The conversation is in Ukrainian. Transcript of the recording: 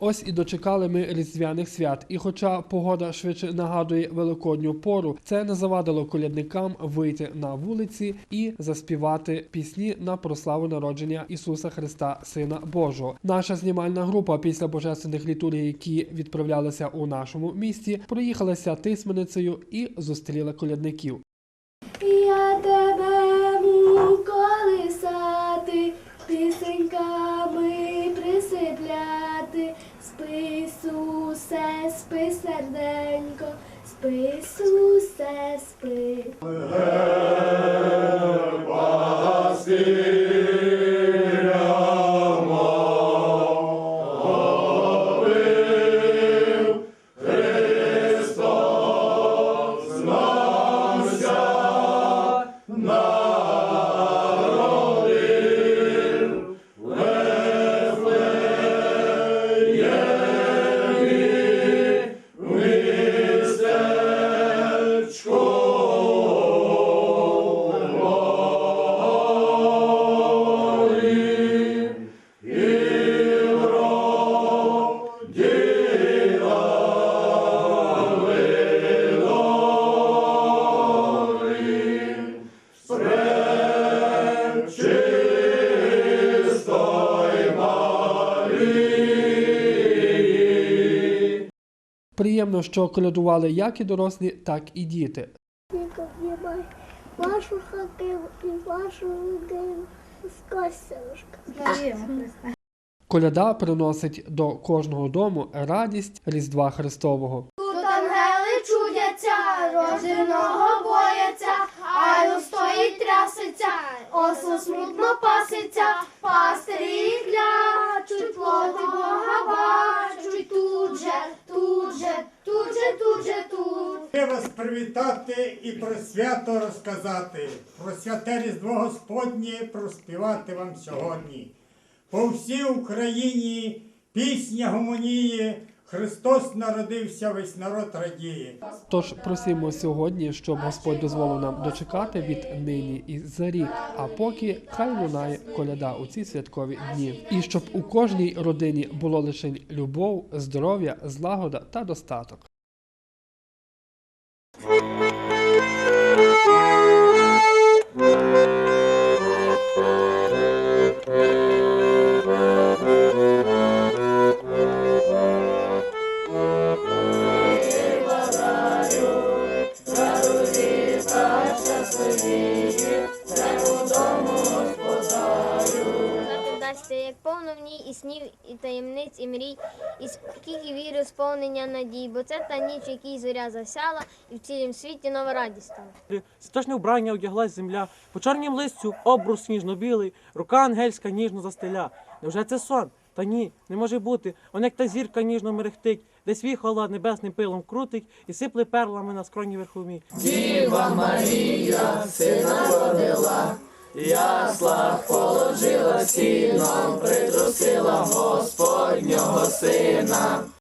Ось і дочекали ми різдвяних свят. І хоча погода швидше нагадує великодню пору, це не завадило колядникам вийти на вулиці і заспівати пісні на прославу народження Ісуса Христа, Сина Божого. Наша знімальна група після божественних літургій, які відправлялися у нашому місті, проїхалася тисменицею і зустріла колядників. Я тебе серденько, спи, Ісусе, спи. Приємно, що колядували як і дорослі, так і діти. Вашу хатину і вашу. Коляда приносить до кожного дому радість Різдва Христового. Тут ангели чудяться, рожденого бояться, привітати і про свято розказати, про святе Різдво Господнє проспівати вам сьогодні. По всій Україні пісня гомоніє, Христос народився, весь народ радіє. Тож просимо сьогодні, щоб Господь дозволив нам дочекати від нині і за рік, а поки хай лунає коляда у ці святкові дні, і щоб у кожній родині було лише любов, здоров'я, злагода та достаток. Як повно в ній і снів, і таємниць, і мрій, і скільки віри, сповнення надій, бо це та ніч, якій зоря засяла, і в цілім світі нова радість стала. Святочне вбрання одяглась земля, по чорнім листю обрус сніжно-білий, рука ангельська ніжно застеля. Невже це сон? Та ні, не може бути. Он як та зірка ніжно мерехтить, десь віхола небесним пилом крутить і сипле перлами на скроні верхові. Яслах положила сіном, притрусила Господнього сина.